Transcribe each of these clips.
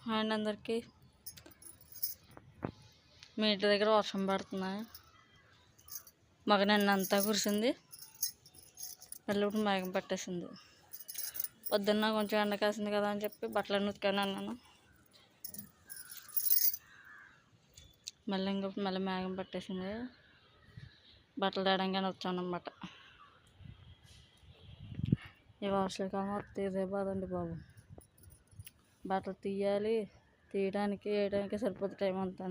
And అందరికీ మీ ఇంటి దగ్గర వర్షం పడుతుందా? మాకు నిన్న అంతా కురిసింది. మళ్ళీ ఇప్పుడు మేఘం పట్టేసింది. పొద్దున్న కొంచెం ఎండ కాసింది కదా అని చెప్పి బట్టలన్నీ ఉతికాను అన్నాను. మళ్ళీ ఇంకా మళ్ళీ మేఘం పట్టేసింది. బట్టలు తేడంగానే వచ్చాను అనమాట ఈ వర్షాకాలం వస్తే ఇదే బాధండి బాబు. బట్టలు తీయాలి. తీయడానికి వేయడానికి సరిపోతుంది టైం అంతా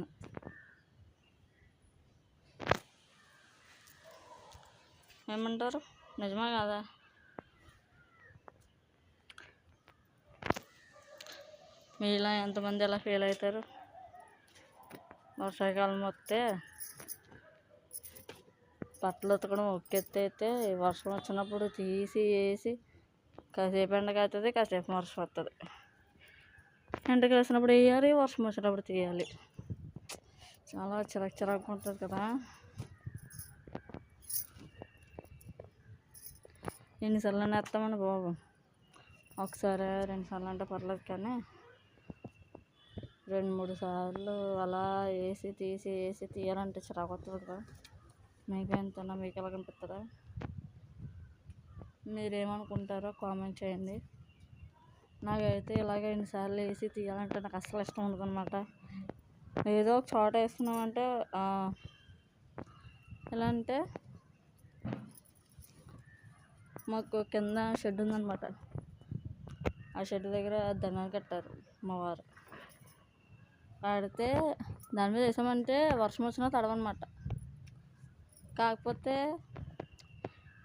ఏమంటారు? నిజమే కదా? మీలా ఎంతమంది ఎలా ఫీల్ అవుతారు? వర్షాకాలం వస్తే బట్టలు ఉతకడం ఒక అయితే వర్షం వచ్చినప్పుడు తీసి వేసి కాసేపు ఎండగా అవుతుంది కాసేపు వర్షం వస్తుంది ఎండకి వేసినప్పుడు వేయాలి వర్షం వచ్చినప్పుడు తీయాలి. చాలా చిరాకు చిరాకు ఉంటుంది కదా. ఎన్నిసార్లు వేస్తామని బాబు? ఒకసారి రెండుసార్లు అంటే పర్లేదు కానీ రెండు మూడు సార్లు అలా వేసి తీసి వేసి తీయాలంటే చిరాకు వస్తుంది కదా. మీకు ఎంతనా మీకు ఎలా కనిపిస్తుందా? మీరేమనుకుంటారో కామెంట్ చేయండి. నాకైతే ఇలాగ ఎన్నిసార్లు వేసి తీయాలంటే నాకు అస్సలు ఇష్టం ఉండదు అనమాట ఏదో ఒక చోట వేసుకున్నామంటే ఎలా అంటే మాకు కింద షెడ్ ఉందనమాట ఆ షెడ్ దగ్గర దండాలు కట్టారు మా వారు. ఆడితే దాని మీద వేసామంటే వర్షం వచ్చినా తడవనమాట కాకపోతే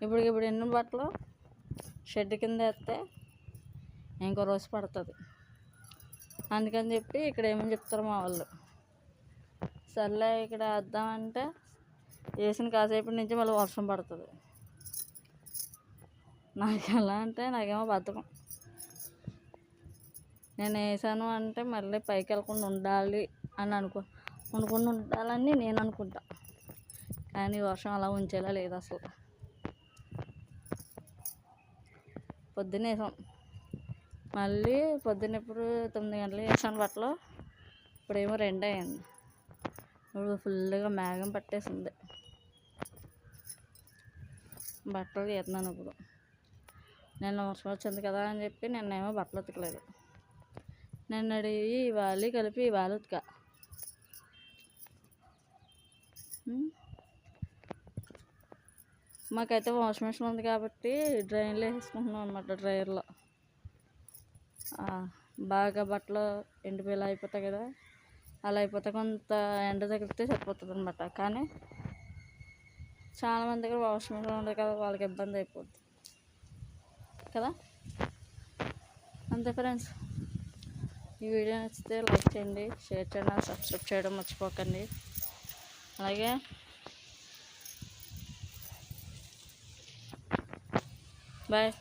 ఇప్పుడు ఇప్పుడు ఎన్ని బట్టలు షెడ్ కింద వేస్తే ఇంకో రోజు పడుతుంది. అందుకని చెప్పి ఇక్కడ ఏమని చెప్తారు మా వాళ్ళు. సర్లే ఇక్కడ వద్దామంటే వేసిన కాసేపటి నుంచి మళ్ళీ వర్షం పడుతుంది. నాకు ఎలా అంటే నాకేమో బద్ధకం. నేను వేసాను అంటే మళ్ళీ పైకి వెళ్ళకుండా ఉండాలి అని అనుకో ఉండకుండా ఉండాలని నేను అనుకుంటా. కానీ వర్షం అలా ఉంచేలా లేదు అసలు. పొద్దున్నేసాం మళ్ళీ పొద్దున్న ఇప్పుడు తొమ్మిది గంటలు వేసాను బట్టలు. ఇప్పుడేమో రెండు అయింది. ఇప్పుడు ఫుల్గా మేఘం పట్టేసింది. బట్టలు తీస్తున్నాను ఇప్పుడు. నిన్న వర్షం వచ్చింది కదా అని చెప్పి నిన్నేమో బట్టలు ఉతకలేదు. నిన్న అడిగి ఇవాళ కలిపి ఇవాళ ఉతక. మాకైతే వాషింగ్ మిషన్ ఉంది కాబట్టి డ్రైన్లో వేసుకుంటున్నాం అనమాట డ్రైయర్లో బాగా బట్టలు ఎండిపోయేలా అయిపోతాయి కదా. అలా అయిపోతే కొంత ఎండ తగిలితే సరిపోతుంది అనమాట కానీ చాలామంది దగ్గర వాషింగ్ మిషన్ ఉంది కదా వాళ్ళకి ఇబ్బంది అయిపోద్ది. కదా? అంతే ఫ్రెండ్స్. ఈ వీడియో నచ్చితే లైక్ చేయండి షేర్ చేయండి సబ్స్క్రైబ్ చేయడం మర్చిపోకండి. అలాగే బాయ్.